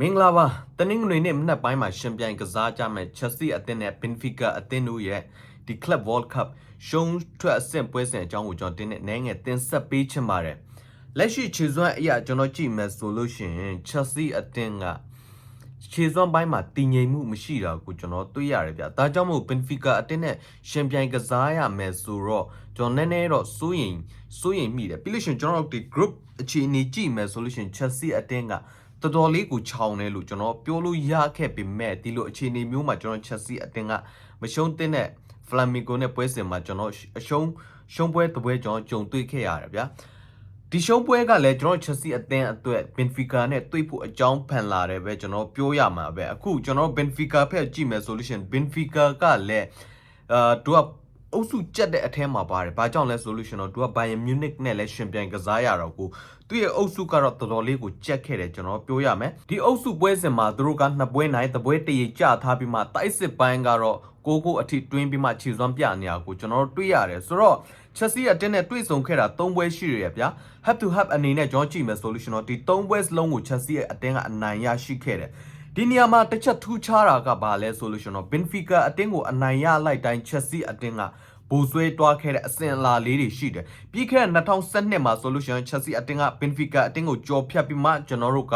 မင်္ဂလာပါတနင်္ဂနွေနေ့မနက်ပိုင်းမှာရှင်ပြိုင်ကစားကြမယ်ချက်စီအသင်းနဲ့ဘင်ဖီကာအသင်းတို့ရဲ့ဒီ Club World Cup ရှုံးထွက်အဆင့်ပွဲစဉ်အကြောင်းကိုကျွန်တော်တင်းနဲ့နိုင်ငံတင်ဆက်ပေးချင်ပါတယ်လက်ရှိခြေစွမ်းအရာကျွန်တော်ကြည့်မယ်ဆိုလို့ရှိရင်ချက်စီအသင်းကခြေစွမ်းပိုင်းမှာတည်ငြိမ်မှုမရှိတာကိုကျွန်တော်တွေ့ရတယ်ဗျဒါကြောင့်မို့ဘင်ဖီကာအသင်းနဲ့ရှင်ပြိုင်ကစားရမယ်ဆိုတော့ကျွန်တော်နည်းနည်းတော့စိုးရင်စိုးရင်မိတယ်ပြီးလို့ရှိရင်ကျွန်တော်တို့ဒီ group အခြေအနေကြည့်မယ်ဆိုလို့ရှိရင်ချက်စီအသင်းက တော်တော်လေးကိုခြောင်တယ်လို့ကျွန်တော်ပြောလို့ရခဲ့ပေမဲ့ဒီလိုအခြေအနေမျိုးမှာကျွန်တော်ချက်စီအတင်းကမရှုံးတဲ့နဲ့ဖလာမီဂိုနဲ့ပွဲစဉ်မှာကျွန်တော်အရှုံးရှုံးပွဲတစ်ပွဲကျွန်တော်ကြုံတွေ့ခဲ့ရတယ်ဗျာဒီရှုံးပွဲကလည်းကျွန်တော်ချက်စီအတင်းအတွက်ဘင်ဖီကာနဲ့တွေ့ဖို့အကြောင်းဖန်လာတယ်ပဲကျွန်တော်ပြောရမှာပဲအခုကျွန်တော်ဘင်ဖီကာဖက်ကြည့်မယ်ဆိုလို့ရှိရင်ဘင်ဖီကာကလည်းအာသူက အုပ်စုကြက်တဲ့အထဲမှာပါတယ်။ဘာကြောင့်လဲဆိုလို့ရှိရင်တော့သူကဘိုင်ယန်မြူနစ်နဲ့လည်းရှင်ပြိုင်ကစားရတော့ကိုသူ့ရဲ့အုပ်စုကတော့တော်တော်လေးကိုကြက်ခဲ့တယ်ကျွန်တော်ပြောရမယ်။ဒီအုပ်စုပွဲစဉ်မှာသူတို့ကနှစ်ပွဲနိုင်တစ်ပွဲတရကြထားပြီးမှတိုက်စစ်ပိုင်းကတော့ကိုကိုအထိတွင်းပြီးမှခြေစွမ်းပြနေရကိုကျွန်တော်တို့တွေ့ရတယ်ဆိုတော့ချက်စီအတင်းနဲ့တွေ့ဆုံခဲ့တာ၃ပွဲရှိရဗျာ have to have အနေနဲ့ကျွန်တော်ကြည့်မယ်ဆိုလို့ရှိရင်တော့ဒီ၃ပွဲစလုံးကိုချက်စီအတင်းကအနိုင်ရရှိခဲ့တယ် ဒီနေရာမှာတစ်ချက်ထူးခြားတာကဘာလဲဆိုလို့ရှိရင်တော့ Benfica အတင်းကိုအနိုင်ရလိုက်တိုင်း Chelsea အတင်းကဘူဆွဲတွားခဲ့တဲ့အစဉ်အလာလေးတွေရှိတယ်ပြီးခဲ့တဲ့2012မှာဆိုလို့ရှိရင် Chelsea အတင်းက Benfica အတင်းကိုကြော်ဖြတ်ပြီးမှကျွန်တော်တို့က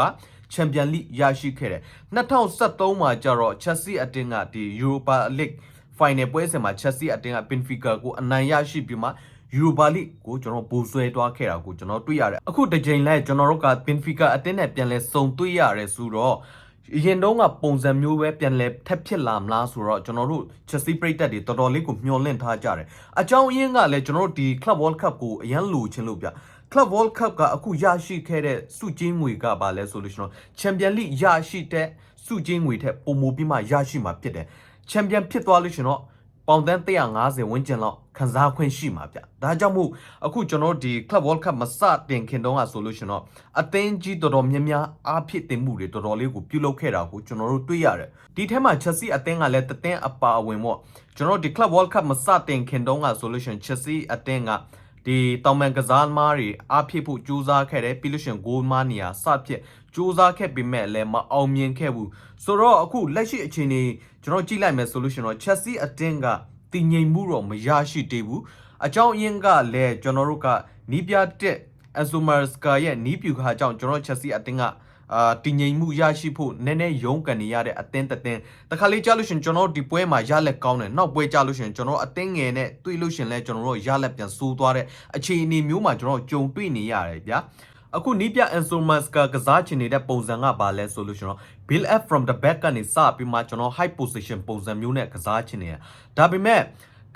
ချန်ပီယံလိရရှိခဲ့တယ်2013မှာကျတော့ Chelsea အတင်းကဒီ Europa League Final ပွဲစဉ်မှာ Chelsea အတင်းက Benfica ကိုအနိုင်ရရှိပြီးမှ Europa League ကိုကျွန်တော်ပိုဆွဲသွားခဲ့တာကိုကျွန်တော်တွေ့ရတယ်အခုတစ်ချိန်လဲကျွန်တော်တို့က Benfica အတင်းနဲ့ပြန်လဲစုံတွေ့ရတယ်ဆိုတော့ အရင်တုန်းကပုံစံမျိုးပဲပြန်လဲထက်ဖြစ်လာမလားဆိုတော့ကျွန်တော်တို့ Chelsea ပရိသတ်တွေတော်တော်လေးကိုမျှော်လင့်ထားကြတယ်အကြောင်းအရင်းကလည်းကျွန်တော်တို့ဒီ Club World Cup ကိုအရန်လိုချင်လို့ဗျ Club World Cup ကအခုရရှိခဲ့တဲ့စုချင်းငွေကဘာလဲဆိုလို့ရှိရင် Champion League ရရှိတဲ့စုချင်းငွေထက်ပိုမိုပြီးမှရရှိမှာဖြစ်တယ် Champion ဖြစ်သွားလို့ရှိရင်တော့ ပေါင်တန်း150ဝန်းကျင်လောက်ခံစားခွင့်ရှိမှာဗျဒါကြောင့်မို့အခုကျွန်တော်ဒီ Club World Cup မစတင်ခင်တုန်းကဆိုလို့ရှိရင်တော့အသင်းကြီးတော်တော်များများအားဖြစ်တင်မှုတွေတော်တော်လေးကိုပြုလုပ်ခဲ့တာကိုကျွန်တော်တို့တွေ့ရတယ်ဒီထဲမှာ Chelsea အသင်းကလည်းတသင်းအပါအဝင်ပေါ့ကျွန်တော်ဒီ Club World Cup မစတင်ခင်တုန်းကဆိုလို့ရှိရင် Chelsea အသင်းကဒီတောင်ပန်ကစားသမားတွေအားဖြစ်ဖို့ကြိုးစားခဲ့တယ်ပြီးလို့ရှိရင်ဂိုးမားနေရာစဖြစ်ကြိုးစားခဲ့ပေမဲ့လည်းမအောင်မြင်ခဲ့ဘူးဆိုတော့အခုလက်ရှိအခြေအနေကျွန်တော်ကြည့်လိုက်မယ်ဆိုလို့ရှိရင်တော့ Chelsea အသင်းက တည်ငြိမ်မှုတော့မရရှိသေးဘူးအကြောင်းအရင်းကလည်းကျွန်တော်တို့ကနီးပြတက်အန်ဆိုမာစကာရဲ့နီးပြူခါကြောင့်ကျွန်တော် Chelsea အသင်းကအာတည်ငြိမ်မှုရရှိဖို့နည်းနည်းရုန်းကန်နေရတဲ့အသင်းတစ်သင်းတခါလေးကြားလို့ရှရင်ကျွန်တော်ဒီပွဲမှာရလက်ကောင်းတယ်နောက်ပွဲကြားလို့ရှရင်ကျွန်တော်အသင်းငယ်နဲ့တွေ့လို့ရှရင်လဲကျွန်တော်တို့ရလက်ပြန်စိုးသွားတဲ့အခြေအနေမျိုးမှာကျွန်တော်ကြုံတွေ့နေရတယ်ဗျာ အခုနီးပြအန်ဆိုမတ်စကာကစားချင်နေတဲ့ပုံစံကဘာလဲဆိုလို့ကျွန်တော် build up from the back ကနေစပြီးမှကျွန်တော် high position ပုံစံမျိုးနဲ့ကစားချင်နေတာဒါပေမဲ့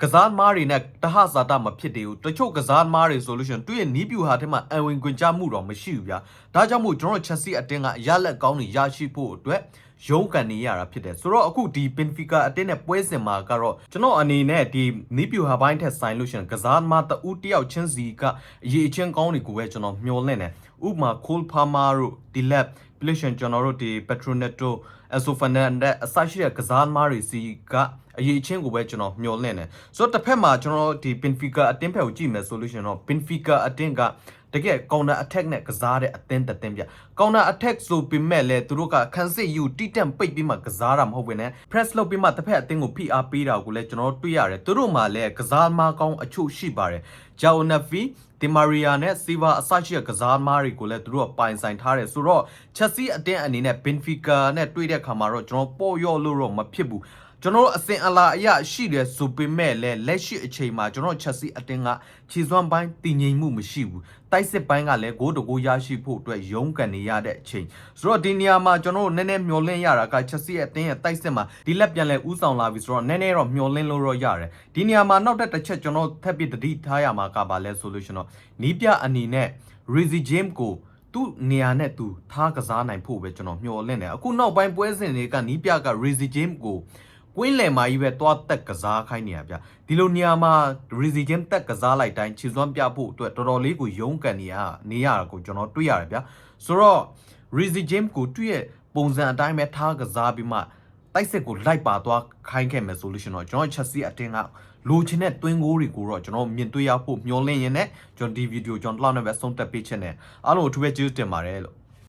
ကစားသမားတွေနဲ့တဟဇာတမဖြစ်သေးဘူးတချို့ကစားသမားတွေဆိုလို့ရှိရင်သူ့ရဲ့နီးပြူဟာထဲမှာအံဝင်ခွင်ကြမှုတော့မရှိဘူးဗျာဒါကြောင့်မို့ကျွန်တော်ချက်စီအတင်းကရလက်ကောင်းတွေရရှိဖို့အတွက်ရုန်းကန်နေရတာဖြစ်တယ်ဆိုတော့အခုဒီ Benfica အတင်းနဲ့ပွဲစဉ်မှာကတော့ကျွန်တော်အနေနဲ့ဒီနီးပြူဟာပိုင်းထက်ဆိုင်လို့ရှိရင်ကစားသမားတဦးတယောက်ချင်းစီကအရေးအချင်းကောင်းတွေကိုပဲကျွန်တော်မျှော်လင့်တယ်ဥပမာ Cole Palmer တို့ Dilap ပြီးလို့ရှိရင်ကျွန်တော်တို့ဒီ Petroneto Enzo Fernandez အစရှိတဲ့ကစားသမားတွေစီကအရေးချင်းကိုပဲကျွန်တော်မျှော်လင့်တယ်ဆိုတော့တစ်ဖက်မှာကျွန်တော်ဒီ Benfica အတင်းဖက်ကိုကြည့်မယ်ဆိုလို့ရှိရင်တော့ Benfica အတင်းက တကယ် counter attack နဲ့ကစားတဲ့အသင်းတစ်သင်းပြ counter attack ဆိုပေမဲ့လည်းသူတို့ကခန်းစစ်ယူတိတန့်ပိတ်ပြီးမှကစားတာမဟုတ်ဘဲနဲ့ press လုပ်ပြီးမှတစ်ဖက်အသင်းကိုဖိအားပေးတာကိုလည်းကျွန်တော်တွေ့ရတယ်သူတို့မှလည်းကစားမားကောင်းအချို့ရှိပါတယ်ဂျာအိုနဖီဒီမာရီယာနဲ့စီဗာအစရှိတဲ့ကစားမားတွေကိုလည်းသူတို့ကပိုင်ဆိုင်ထားတယ်ဆိုတော့ချက်စီအတင်းအနေနဲ့ဘင်ဖီကာနဲ့တွေ့တဲ့ခါမှာတော့ကျွန်တော်ပေါ်ရော့လို့တော့မဖြစ်ဘူး ကျွန်တော်အစင်အလာအရရှိတယ်ဆိုပေမဲ့လည်းလက်ရှိအချိန်မှာကျွန်တော်ချက်စီအတင်းကခြေစွမ်းပိုင်းတည်ငြိမ်မှုမရှိဘူးတိုက်စစ်ပိုင်းကလည်းဂိုးတကိုးရရှိဖို့အတွက်ရုန်းကန်နေရတဲ့အချိန်ဆိုတော့ဒီနေရာမှာကျွန်တော်နည်းနည်းမျောလင့်ရတာကချက်စီအတင်းရဲ့တိုက်စစ်မှာဒီလက်ပြန်လဲဥဆောင်လာပြီဆိုတော့နည်းနည်းတော့မျောလင့်လို့တော့ရတယ်ဒီနေရာမှာနောက်တစ်ချက်ကျွန်တော်ထပ်ပြီးတတိထားရမှာကပါလဲဆိုလို့ရှင်တော့နီးပြအနေနဲ့ Rizzy James ကိုသူ့နေရာနဲ့သူထားကစားနိုင်ဖို့ပဲကျွန်တော်မျှော်လင့်တယ်အခုနောက်ပိုင်းပွဲစဉ်တွေကနီးပြက Rizzy James ကို ကွင်းလယ်မာကြီးပဲတွားတက်ကစားခိုင်းနေရဗျဒီလိုနေရာမှာ Rizzy James တက်ကစားလိုက်တိုင်းခြေစွမ်းပြဖို့အတွက်တော်တော်လေးကိုရုန်းကန်နေရနေရတာကိုကျွန်တော်တွေ့ရတယ်ဗျဆိုတော့ Rizzy James ကိုတွေ့ရဲ့ပုံစံအတိုင်းပဲထားကစားပြီးမှတိုက်စစ်ကိုလိုက်ပါသွားခိုင်းခဲ့မယ်ဆိုလို့ရှင်တော့ကျွန်တော်ချက်စီအတင်းကလိုချင်တဲ့တွင်းကိုတွေကိုတော့ကျွန်တော်မြင်တွေ့ရဖို့မျှော်လင့်ရင်းနဲ့ကျွန်တော်ဒီဗီဒီယိုကျွန်တော်လောက်နဲ့ပဲဆုံးသက်ပေးချင်တယ်အားလုံးအထူးပဲကျေးဇူးတင်ပါတယ်လို့